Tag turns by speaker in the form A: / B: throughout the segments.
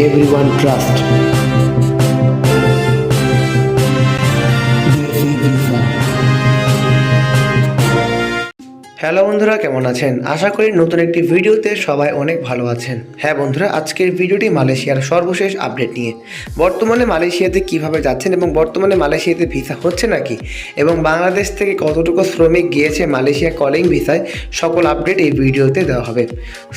A: everyone trusts. Hello বন্ধুরা, কেমন আছেন? আশা করি নতুন একটি ভিডিওতে সবাই অনেক ভালো আছেন। হ্যাঁ বন্ধুরা, আজকের ভিডিওটি মালয়েশিয়ার সর্বশেষ আপডেট নিয়ে। বর্তমানে মালয়েশিয়াতে কীভাবে যাচ্ছেন এবং বর্তমানে মালয়েশিয়াতে ভিসা হচ্ছে নাকি? এবং বাংলাদেশ থেকে কতটুকু শ্রমিক গিয়েছে মালয়েশিয়া কলিং ভিসায়? সকল আপডেট এই ভিডিওতে দেওয়া হবে।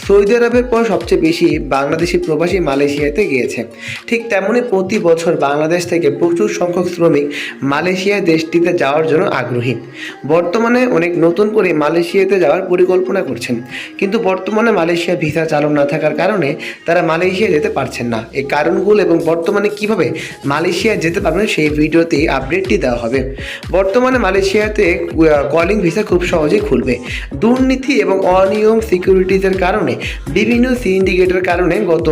A: সৌদি আরবের পর সবচেয়ে বেশি বাংলাদেশি প্রবাসী মালয়েশিয়াতে গিয়েছে। ঠিক তেমনই প্রতি বছর বাংলাদেশ থেকে প্রচুর সংখ্যক শ্রমিক মালয়েশিয়া দেশটিতে যাওয়ার জন্য আগ্রহী। বর্তমানে অনেক নতুন করে মালয়েশিয়াতে যাওয়ার পরিকল্পনা করছেন। কিন্তু বর্তমানে মালয়েশিয়া ভিসা চালু না থাকার কারণে তারা মালয়েশিয়া যেতে পারছেন না। এই কারণগুলো এবং বর্তমানে কীভাবে মালয়েশিয়া যেতে পারবেন সেই ভিডিওতে আপডেটটি দেওয়া হবে। বর্তমানে মালয়েশিয়াতে কলিং ভিসা খুব সহজেই খুলবে। দুর্নীতি এবং অনিয়ম সিকিউরিটিজের কারণে, বিভিন্ন সিন্ডিকেটের কারণে গত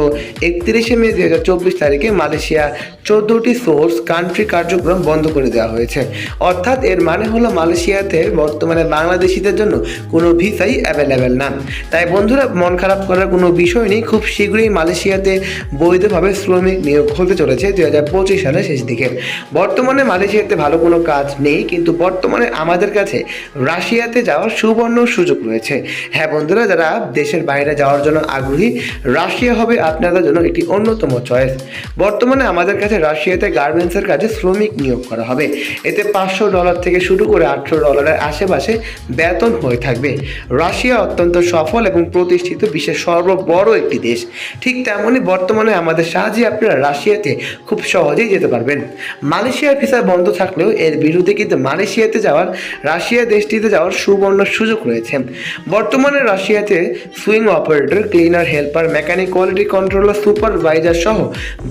A: একত্রিশে মে দু হাজার চব্বিশ তারিখে মালয়েশিয়া চোদ্দোটি সোর্স কান্ট্রি কার্যক্রম বন্ধ করে দেওয়া হয়েছে। অর্থাৎ এর মানে হলো মালয়েশিয়াতে বর্তমানে বাংলাদেশিদের জন্য কোনো ভিসাই অ্যাভেলেবেল না। তাই বন্ধুরা, মন খারাপ করার কোনো বিষয় নেই। খুব শীঘ্রই মালয়েশিয়াতে বৈধভাবে শ্রমিক নিয়োগ হতে চলেছে দুই হাজার পঁচিশ সালের শেষ দিকে। বর্তমানে মালয়েশিয়াতে ভালো কোনো কাজ নেই, কিন্তু বর্তমানে আমাদের কাছে রাশিয়াতে যাওয়ার সুবর্ণ সুযোগ রয়েছে। হ্যাঁ বন্ধুরা, যারা দেশের বাইরে যাওয়ার জন্য আগ্রহী, রাশিয়া হবে আপনাদের জন্য একটি অন্যতম চয়েস বর্তমানে আমাদের কাছে রাশিয়াতে গার্মেন্টসের কাজে শ্রমিক নিয়োগ করা হবে। এতে পাঁচশো ডলার থেকে শুরু করে আটশো ডলারের আশেপাশে বেতন হয়ে থাকবে। রাশিয়া অত্যন্ত সফল এবং প্রতিষ্ঠিত বিশ্বের সর্ববড় একটি দেশ। ঠিক তেমনই বর্তমানে আমাদের সাহায্যে আপনারা রাশিয়াতে খুব সহজেই যেতে পারবেন। মালয়েশিয়ার ভিসা বন্ধ থাকলেও এর বিরুদ্ধে কিন্তু মালয়েশিয়াতে যাওয়ার, রাশিয়া দেশটিতে যাওয়ার সুবর্ণ সুযোগ রয়েছে। বর্তমানে রাশিয়াতে sewing operator, cleaner, helper, mechanic, quality controller, supervisor সহ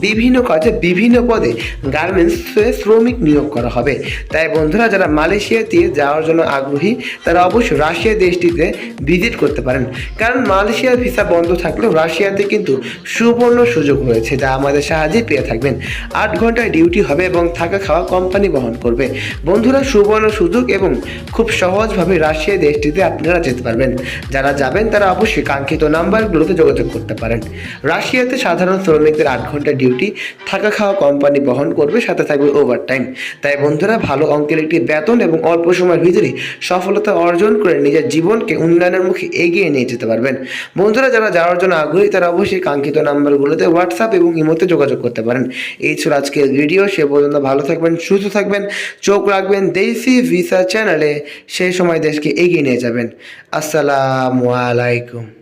A: বিভিন্ন কাজে বিভিন্ন পদে গার্মেন্টসে শ্রমিক নিয়োগ করা হবে। তাই বন্ধুরা, যারা মালয়েশিয়াতে যাওয়ার জন্য আগ্রহী, তারা অবশ্যই রাশিয়া দেশটিতে ভিজিট করতে পারেন। কারণ মালয়েশিয়ার ভিসা বন্ধ থাকলেও রাশিয়াতে কিন্তু সুবর্ণ সুযোগ রয়েছে যা আমাদের সাহায্যে পেয়ে থাকবেন। আট ঘন্টায় ডিউটি হবে এবং থাকা খাওয়া কোম্পানি বহন করবে। বন্ধুরা, সুবর্ণ সুযোগ এবং খুব সহজভাবে রাশিয়া দেশটিতে আপনারা যেতে পারবেন। যারা যাবেন, তারা অবশ্যই কাঙ্ক্ষিত নাম্বারগুলোতে যোগাযোগ করতে পারেন। রাশিয়াতে সাধারণ শ্রমিকদের আট ঘণ্টা ডিউটি, থাকা খাওয়া কোম্পানি বহন করবে, সাথে থাকবে ওভারটাইম তাই বন্ধুরা, ভালো অঙ্কের একটি বেতন এবং অল্প সময়ের ভিতরে সফলতা অর্জন করে নিজের জীবনকে উন্নয়নের মুখে এগিয়ে নিয়ে যেতে পারবেন। বন্ধুরা, যারা যাওয়ার জন্য আগ্রহী, তারা অবশ্যই কাঙ্ক্ষিত নাম্বারগুলোতে হোয়াটসঅ্যাপ এবং ইমোতে যোগাযোগ করতে পারেন। এই ছিল আজকের ভিডিও সে পর্যন্ত ভালো থাকবেন, সুস্থ থাকবেন, চোখ রাখবেন। দেশি ভিসা চ্যানেলে সেই সময় দেশকে এগিয়ে নিয়ে যাবেন। আসসালামু আলাইকুম।